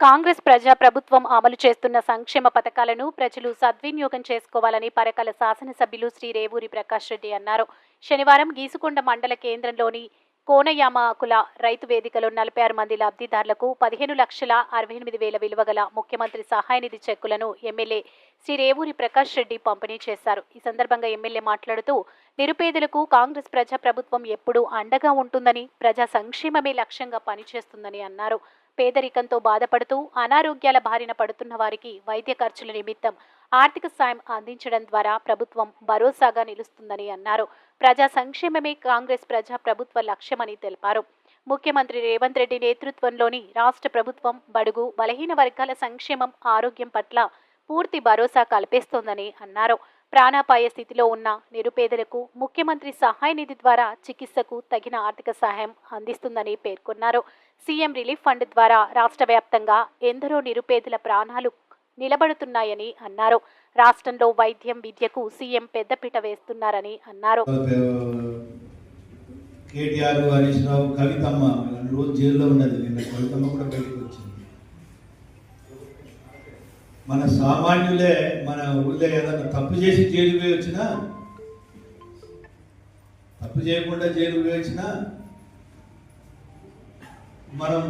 కాంగ్రెస్ ప్రజా ప్రభుత్వం అమలు చేస్తున్న సంక్షేమ పథకాలను ప్రజలు సద్వినియోగం చేసుకోవాలని పరకాల శాసనసభ్యులు శ్రీ రేవూరి ప్రకాష్ రెడ్డి అన్నారు. శనివారం గీసుకొండ మండల కేంద్రంలోని కోనయామాకుల రైతు వేదికలో నలభై ఆరు మంది లబ్ధిదారులకు పదిహేను లక్షల అరవై ఎనిమిది వేల విలువ గల ముఖ్యమంత్రి సహాయ నిధి చెక్కులను ఎమ్మెల్యే శ్రీ రేవూరి ప్రకాష్ రెడ్డి పంపిణీ చేశారు. ఈ సందర్భంగా ఎమ్మెల్యే మాట్లాడుతూ నిరుపేదలకు కాంగ్రెస్ ప్రజా ప్రభుత్వం ఎప్పుడూ అండగా ఉంటుందని ప్రజా సంక్షేమమే లక్ష్యంగా పనిచేస్తుందని అన్నారు. పేదరికంతో బాధపడుతూ అనారోగ్యాల బారిన పడుతున్న వారికి వైద్య ఖర్చుల నిమిత్తం ఆర్థిక సాయం అందించడం ద్వారా ప్రభుత్వం భరోసాగా నిలుస్తుందని అన్నారు. ప్రజా సంక్షేమమే కాంగ్రెస్ ప్రజా ప్రభుత్వ లక్ష్యమని తెలిపారు. ముఖ్యమంత్రి రేవంత్ రెడ్డి నేతృత్వంలోని రాష్ట్ర ప్రభుత్వం బడుగు బలహీన వర్గాల సంక్షేమం ఆరోగ్యం పట్ల పూర్తి భరోసా కల్పిస్తోందని అన్నారు. ప్రాణాపాయ స్థితిలో ఉన్న నిరుపేదలకు ముఖ్యమంత్రి సహాయ నిధి ద్వారా చికిత్సకు తగిన ఆర్థిక సహాయం అందిస్తుందని పేర్కొన్నారు. సీఎం రిలీఫ్ ఫండ్ ద్వారా రాష్ట్ర వ్యాప్తంగా ఎందరో నిరుపేదల ప్రాణాలు నిలబడుతున్నాయని అన్నారు. రాష్ట్రంలో వైద్యం విద్యకు సీఎం పెద్దపీట వేస్తున్నారని అన్నారు. కేటీఆర్ హరీష్ రావు కవితమ్మ. రోజు జైల్లో ఉన్నది. నిన్న కవితమ్మ కూడా బయటకు వచ్చింది. మన సామాన్యులే మన ఊళ్ళో ఏదైనా తప్పు చేసి జైలు పోయి వచ్చినా తప్పు చేయకుండా జైలు పోయి వచ్చినా మనం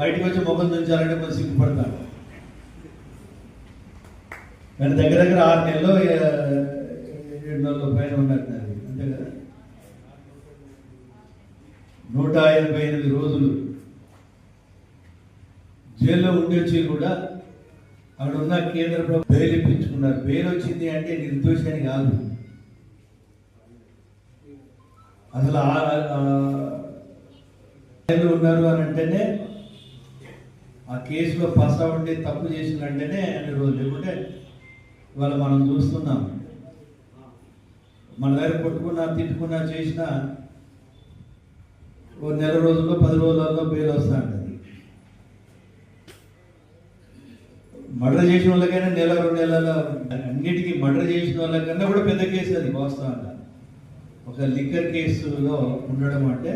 బయటకు వచ్చి ముఖం ఉంచాలంటే మనం సిగ్గుపడతాడు కానీ దగ్గర దగ్గర ఆరు నెలలు ఏడు నెలల పైన ఉన్నట్టు అంతే కదా? నూట ఎనభై ఎనిమిది రోజులు జైల్లో ఉండొచ్చి కూడా అక్కడ ఉన్న కేంద్ర ప్రభుత్వం బెయిల్ ఇప్పించుకున్నారు బెయిల్ వచ్చింది అంటే నిర్దోషాన్ని కాదు. అసలు ఆయన ఉన్నారు అని అంటేనే ఆ కేసులో ఫస్ట్ అవ్వండి తప్పు చేసిందంటేనే అన్ని రోజులు. లేకుంటే ఇవాళ మనం చూస్తున్నాం. మన దగ్గర కొట్టుకున్నా తిట్టుకున్నా చేసినా ఓ నెల రోజుల్లో పది రోజులలో బెయిల్ వస్తా ఉంటుంది మర్డర్ చేసిన వాళ్ళకైనా నెల రెండు నెలల అన్నిటికీ మర్డర్ చేసిన వాళ్ళకన్నా కూడా పెద్ద కేసు అది వాస్తవంగా. ఒక లిక్కర్ కేసులో ఉండడం అంటే